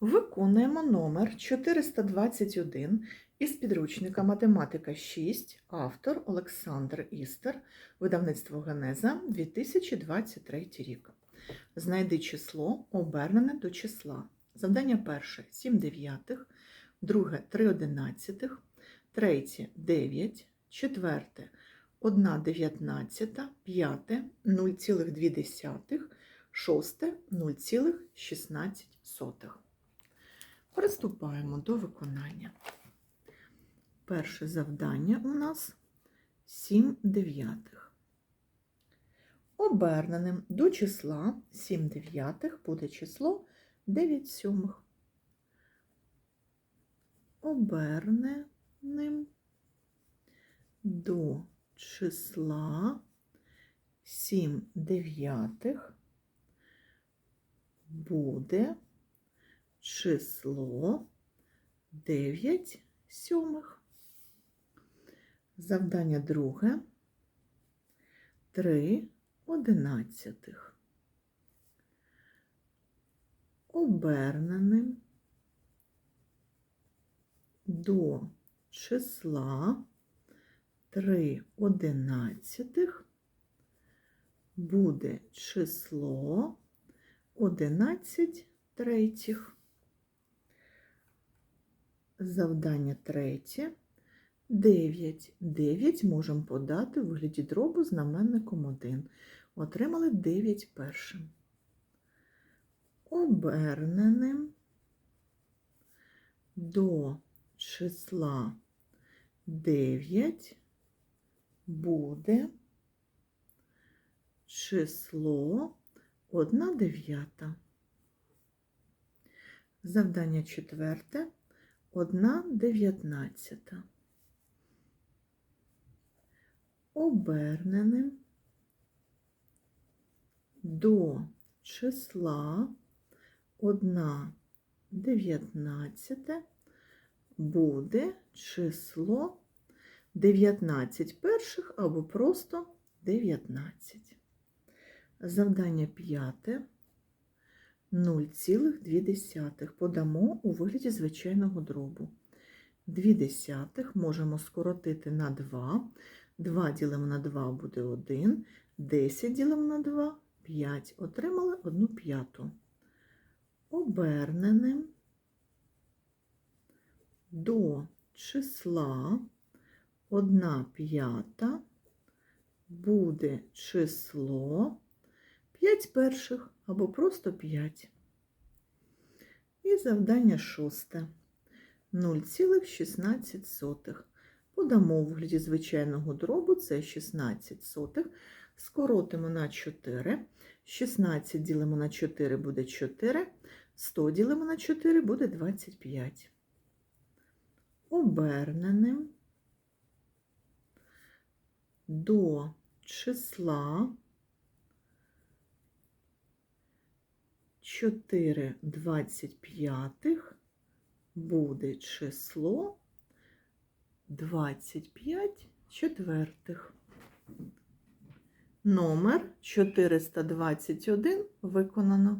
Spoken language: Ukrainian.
Виконуємо номер 421 із підручника Математика 6, автор Олександр Істер, видавництво Генеза 2023 рік. Знайди число, обернене до числа. Завдання перше 7 дев'ятих, друге 3 одинадцятих, третє 9, четверте 1 дев'ятнадцята, п'яте 0,2, шосте 0,16. Приступаємо до виконання. Перше завдання у нас 7 дев'ятих. Оберненим до числа 7 дев'ятих буде число 9 сьомих. Оберненим до числа 7 дев'ятих буде число 9 сьомих. Завдання друге 3 одинадцятих. Оберненим до числа 3 одинадцятих буде число 11 третіх. Завдання третє. 9. 9 можемо подати у вигляді дробу знаменником 1. Отримали 9 першим. Оберненим до числа 9 буде число 1 дев'ята. Завдання четверте 1 дев'ятнадцята. Оберненим до числа 1 дев'ятнадцяте буде число 19 перших або просто 19. Завдання п'яте 0,2 подамо у вигляді звичайного дробу. 2 десятих можемо скоротити на 2. 2 ділимо на 2 буде 1. 10 ділимо на 2 5. Отримали 1 п'яту. Оберненим до числа 1 п'ята буде число 5 перших або просто 5. І завдання шосте 0,16. Подамо у вигляді звичайного дробу це 16 сотих. Скоротимо на 4. 16 ділимо на 4 буде 4. 100 ділимо на 4 буде 25. Оберненим до числа 4 25 буде число 25 четвертих. Номер 421 виконано.